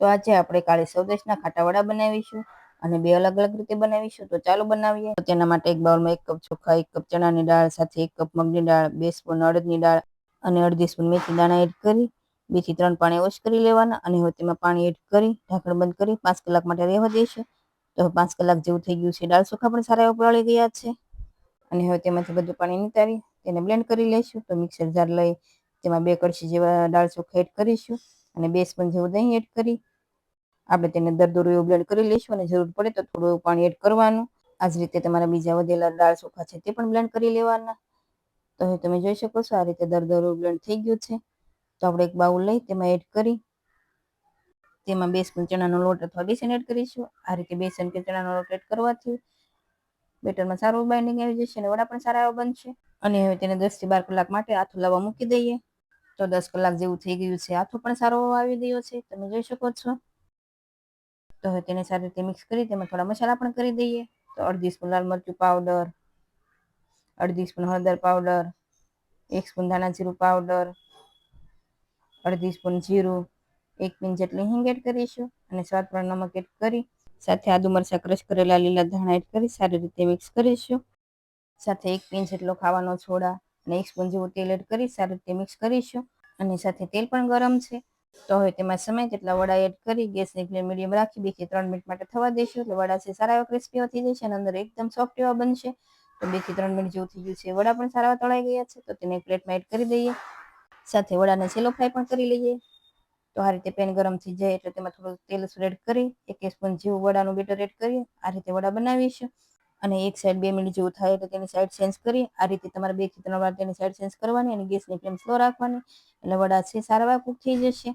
તો આજે આપણે કાળી સૌદેશના ખાટા વડા બનાવીશું અને બે અલગ અલગ રીતે બનાવીશું. તો ચાલો બનાવીએ. તો તેના માટે એક બાઉલમાં એક કપ ચોખા, એક કપ ચણાની દાળ, સાથે એક કપ મગની દાળ, બે સ્પૂન અડદની દાળ અને અડધી સ્પૂન મેથી દાણા એડ કરી બેથી ત્રણ પાણી વોશ કરી લેવાના અને હવે તેમાં પાણી એડ કરી ઢાંકણ બંધ કરી પાંચ કલાક માટે રહેવા દઈશું તો પાંચ કલાક જેવું થઈ ગયું છે. દાળ ચોખા પણ સારા એવા ગયા છે. અને હવે તેમાંથી બધું પાણી નિતારી તેને બ્લેન્ડ કરી લઈશું. તો મિક્સર જાર લઈ તેમાં બે કળશી જેવા દાળ ચોખા એડ કરીશું અને બે સ્પૂન જેવું દહીં એડ કરી આપણે તેને દરદરું એવું બ્લેન્ડ કરી લઈશું અને જરૂર પડે તો થોડું એવું પાણી એડ કરવાનું. આ જ રીતે તમારા બીજા વધેલા દાળ ચોખા છે તે પણ બ્લેન્ડ કરી લેવાના. તો હવે તમે જોઈ શકો છો આ રીતે દરદરું બ્લેન્ડ થઈ ગયું છે. તો આપણે એક બાઉલ લઈ તેમાં એડ કરી તેમાં બે સ્પૂન ચણાનો લોટ અથવા બેસન એડ કરીશું. આ રીતે બેસન કે ચણાનો લોટ એડ કરવાથી બેટરમાં સારું બાઇન્ડિંગ આવી જશે અને વડા પણ સારા એવા બનશે. અને હવે તેને દસથી બાર કલાક માટે આથું લાવવા મૂકી દઈએ. તો દસ કલાક જેવું થઈ ગયું છે. આથો પણ સારો આવી ગયો છે. તમે જોઈ શકો છો. તો હવે તેને સારી રીતે મિક્સ કરી, તેમાં થોડા મસાલા પણ કરી દઈએ. તો અડધી સ્પૂન લાલ મરચું પાવડર અડધી સ્પૂન હળદર પાવડર એક સ્પૂન ધાણા જીરું પાવડર અડધી સ્પૂન જીરું, એક પિંચ જેટલી હિંગ એડ કરીશું અને સ્વાદ પણ નમક એડ કરી, સાથે આદુ મરચાં ક્રશ કરેલા લીલા ધાણા એડ કરી, સારી રીતે મિક્સ કરીશું. સાથે એક પિંચ જેટલો ખાવાનો છોડા અને એક સ્પૂન જેવું તેલ એડ કરી, સારી રીતે મિક્સ કરીશું. અને સાથે તેલ પણ ગરમ છે. તો હવે તેમાં સમય જેટલા વડા એડ કરી ગેસની ફ્લેમ મીડિયમ રાખી, બેથી ત્રણ મિનિટ માટે થવા દઈશું એટલે વડા છે સારા એવા ક્રિસ્પી થઈ જશે અને અંદર એકદમ સોફ્ટ એવા બનશે. તો બેથી ત્રણ મિનિટ જેવું થઈ ગયું છે. વડા પણ સારા તળાઈ ગયા છે, તો તેને પ્લેટમાં એડ કરી દઈએ. સાથે વડાને સેલો ફ્રાય પણ કરી લઈએ. તો આ રીતે પેન ગરમ થઈ જાય, એટલે તેમાં થોડું તેલ સ્પ્રેડ કરી, એક સ્પૂન જેવું વડાનું બેટર એડ કરી, આ રીતે વડા બનાવીશું. અને એક સાઈડ બે મિનિટ જેવું થાય તો તેની સાઈડ ચેન્જ કરી, આ રીતે તમારે બે ત્રણ વાર તેની સાઈડ ચેન્જ કરવાની અને ગેસની ફ્લેમ સ્લો રાખવાની. એટલે વડા છે, સારા એવા કૂક થઈ જશે.